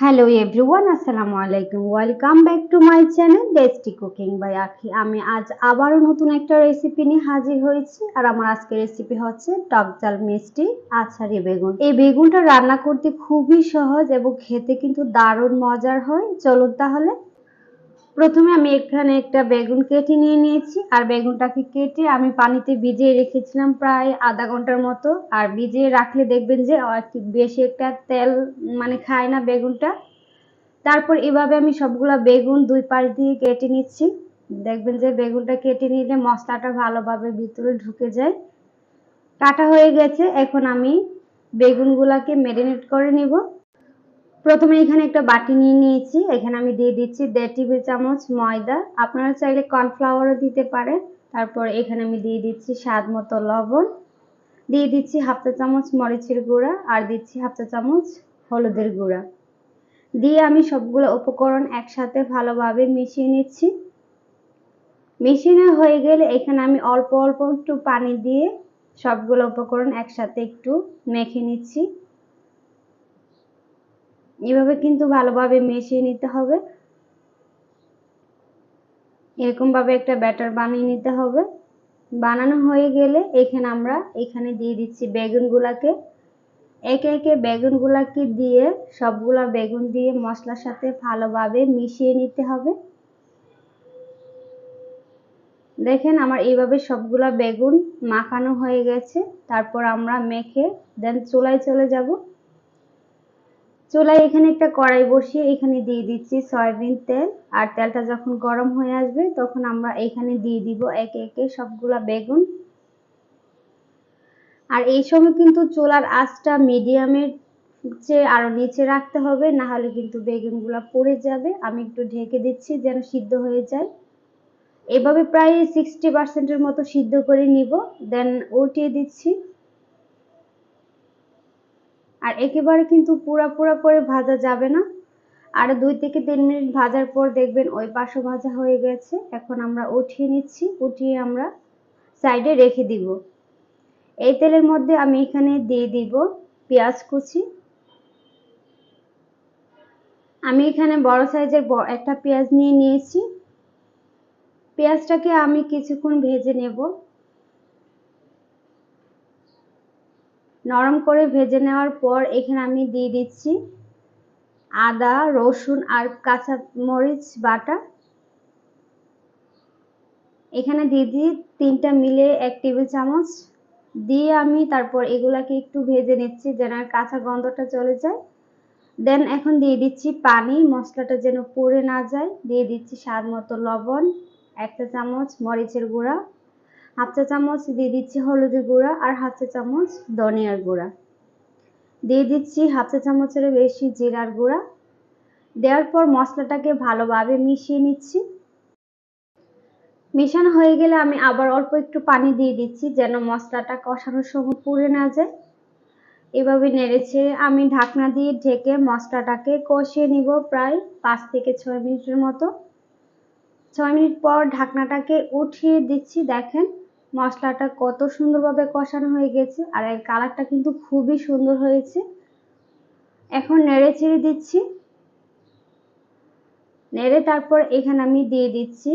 Hello everyone আসসালামু আলাইকুম welcome back to my channel tasty cooking by Akhi আমি আজ আবারও নতুন একটা রেসিপি নিয়ে হাজির হয়েছি। আর আমার আজকের রেসিপি হচ্ছে টক জাল মিষ্টি আছারি বেগুন। এই বেগুনটা রান্না করতে খুবই সহজ এবং খেতে কিন্তু দারুণ মজার হয়। চলুন তাহলে প্রথমে আমি এখানে একটা বেগুন কেটে নিয়ে নিয়েছি, আর বেগুনটাকে কেটে আমি পানিতে ভিজিয়ে রেখেছিলাম প্রায় আধা ঘণ্টার মতো। আর ভিজিয়ে রাখলে দেখবেন যে বেশি একটা তেল মানে খায় না বেগুনটা। তারপর এভাবে আমি সবগুলা বেগুন দুই পাশ দিয়ে কেটে নিচ্ছি। দেখবেন যে, বেগুনটা কেটে নিলে মশলাটা ভালোভাবে ভিতরে ঢুকে যায়। কাটা হয়ে গেছে, এখন আমি বেগুনগুলাকে ম্যারিনেট করে নিব। প্রথমে এখানে একটা বাটি নিয়ে নিয়েছি। এখানে আমি দিয়ে দিচ্ছি দেড় টেবিল চামচ ময়দা। আপনারা চাইলে কর্নফ্লাওয়ারও দিতে পারেন। তারপর এখানে আমি দিয়ে দিচ্ছি স্বাদ মতো লবণ। দিয়ে দিচ্ছি হাফ চা চামচ মরিচের গুঁড়া আর দিচ্ছি হাফ চা চামচ হলুদের গুঁড়া। দিয়ে আমি সবগুলো উপকরণ একসাথে ভালোভাবে মিশিয়ে নিচ্ছি। মিশিয়ে হয়ে গেলে এখানে আমি অল্প অল্প একটু পানি দিয়ে সবগুলো উপকরণ একসাথে একটু মেখে নিচ্ছি। এভাবে কিন্তু ভালোভাবে মিশিয়ে নিতে হবে। এরকমভাবে একটা ব্যাটার বানিয়ে নিতে হবে। বানানো হয়ে গেলে এখানে আমরা এখানে দিয়ে দিচ্ছি বেগুনগুলাকে। একে একে বেগুনগুলাকে দিয়ে সবগুলা বেগুন দিয়ে মশলার সাথে ভালোভাবে মিশিয়ে নিতে হবে। দেখেন আমার এইভাবে সবগুলা বেগুন মাখানো হয়ে গেছে। তারপর আমরা মেখে দেন চুলায় চলে যাব। চুলায় এখানে একটা কড়াই বসিয়ে এখানে দিয়ে দিচ্ছি সয়াবিন তেল। আর তেলটা যখন গরম হয়ে আসবে, তখন আমরা এখানে দিয়ে দিব একে একে সবগুলা বেগুন। আর এই সময় কিন্তু চুলার আঁচটা মিডিয়ামের চেয়ে আরও নিচে রাখতে হবে, না হলে কিন্তু বেগুনগুলা পড়ে যাবে। আমি একটু ঢেকে দিচ্ছি যেন সিদ্ধ হয়ে যায়। এভাবে প্রায় সিক্সটি পার্সেন্টের মতো সিদ্ধ করে নিব। দেন উল্টিয়ে দিচ্ছি। আর একেবারে কিন্তু পুরা পুরা করে ভাজা যাবে না। আর দুই থেকে তিন মিনিট ভাজার পর দেখবেন ওই পাশও ভাজা হয়ে গেছে। এখন আমরা উঠিয়ে নিচ্ছি, উঠিয়ে আমরা সাইডে রেখে দিব। এই তেলের মধ্যে আমি এখানে দিয়ে দিব পেঁয়াজ কুচি। আমি এখানে বড় সাইজের একটা পেঁয়াজ নিয়ে নিয়েছি। পেঁয়াজটাকে আমি কিছুক্ষণ ভেজে নেব। নরম করে ভেজে নেওয়ার পর এখানে আমি দিয়ে দিচ্ছি আদা, রসুন আর কাঁচা মরিচ বাটা। এখানে দিয়ে দিই তিনটা মিলে এক টেবিল চামচ। দিয়ে আমি তারপর এগুলাকে একটু ভেজে নিচ্ছি যেন কাঁচা গন্ধটা চলে যায়। দেন এখন দিয়ে দিচ্ছি পানি, মশলাটা যেন পড়ে না যায়। দিয়ে দিচ্ছি স্বাদ মতো লবণ, একটা চামচ মরিচের গুঁড়া। হাফ চা চামচ দিয়ে দিচ্ছি হলুদের গুঁড়া আর হাফ চা চামচ ধনিয়ার গুঁড়া। দিয়ে দিচ্ছি হাফ চা চামচের বেশি জিরার গুঁড়া। দেওয়ার পর মশলাটাকে ভালোভাবে মিশিয়ে নিচ্ছি। মিশানো হয়ে গেলে আমি আবার অল্প একটু পানি দিয়ে দিচ্ছি যেন মশলাটা কষানোর সময় পুড়ে না যায়। এভাবে নেড়েছে আমি ঢাকনা দিয়ে ঢেকে মশলাটাকে কষিয়ে নিব প্রায় পাঁচ থেকে ছয় মিনিটের মতো। ছয় মিনিট পর ঢাকনাটাকে উঠিয়ে দিচ্ছি, দেখেন। মশলাটা কত সুন্দরভাবে কষানো হয়ে গেছে আর এর কালারটা কিন্তু খুবই সুন্দর হয়েছে। এখন নেড়ে ছেড়ে দিচ্ছি। নেড়ে তারপর এখানে আমি দিয়ে দিচ্ছি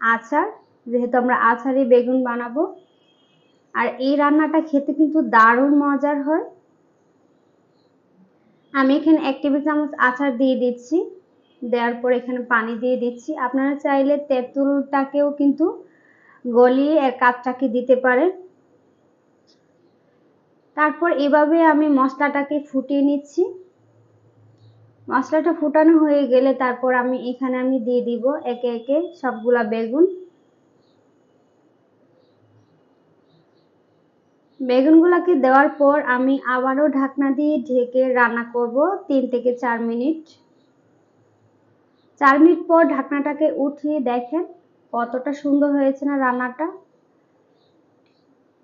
আচার, যেহেতু আমরা আচারে বেগুন বানাবো। আর এই রান্নাটা খেতে কিন্তু দারুণ মজার হয়। আমি এখানে এক টেবিল চামচ আচার দিয়ে দিচ্ছি। দেওয়ার পর এখানে পানি দিয়ে দিচ্ছি। আপনারা চাইলে তেঁতুলটাকেও কিন্তু গলিয়ে এক কাপটাকে দিতে পারেন তারপর এভাবে আমি মশলাটাকে ফুটিয়ে নিচ্ছি। মশলাটা ফুটানো হয়ে গেলে তারপর আমি এখানে আমি দিয়ে দিব একে একে সবগুলা বেগুন। বেগুনগুলাকে দেওয়ার পর আমি আবারও ঢাকনা দিয়ে ঢেকে রান্না করব তিন থেকে চার মিনিট। চার মিনিট পর ঢাকনাটাকে উঠিয়ে দেখেন কতটা সুন্দর হয়েছে না রান্নাটা?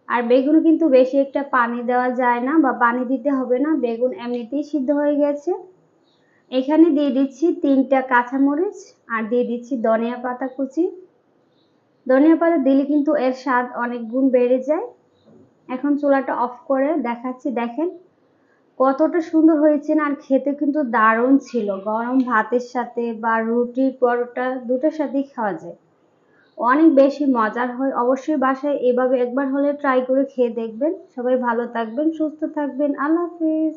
আর বেগুন কিন্তু বেশি একটা পানি দেওয়া যায় না বা পানি দিতে হবে না, বেগুন এমনিতেই সিদ্ধ হয়ে গেছে। এখানে দিয়ে দিচ্ছি তিনটা কাঁচামরিচ আর দিয়ে দিচ্ছি ধনিয়া পাতা কুচি। ধনিয়া পাতা দিলে কিন্তু এর স্বাদ অনেক গুণ বেড়ে যায়। এখন চুলাটা অফ করে দেখাচ্ছি, দেখেন। কতটা সুন্দর হয়েছে না, আর খেতে কিন্তু দারুণ ছিল। গরম ভাতের সাথে বা রুটি পরোটা দুটোর সাথেই খাওয়া যায়। অনেক বেশি মজার হয়। অবশ্যই বাসায় এভাবে একবার হলে ট্রাই করে খেয়ে দেখবেন। সবাই ভালো থাকবেন, সুস্থ থাকবেন। আল্লাহ হাফিজ।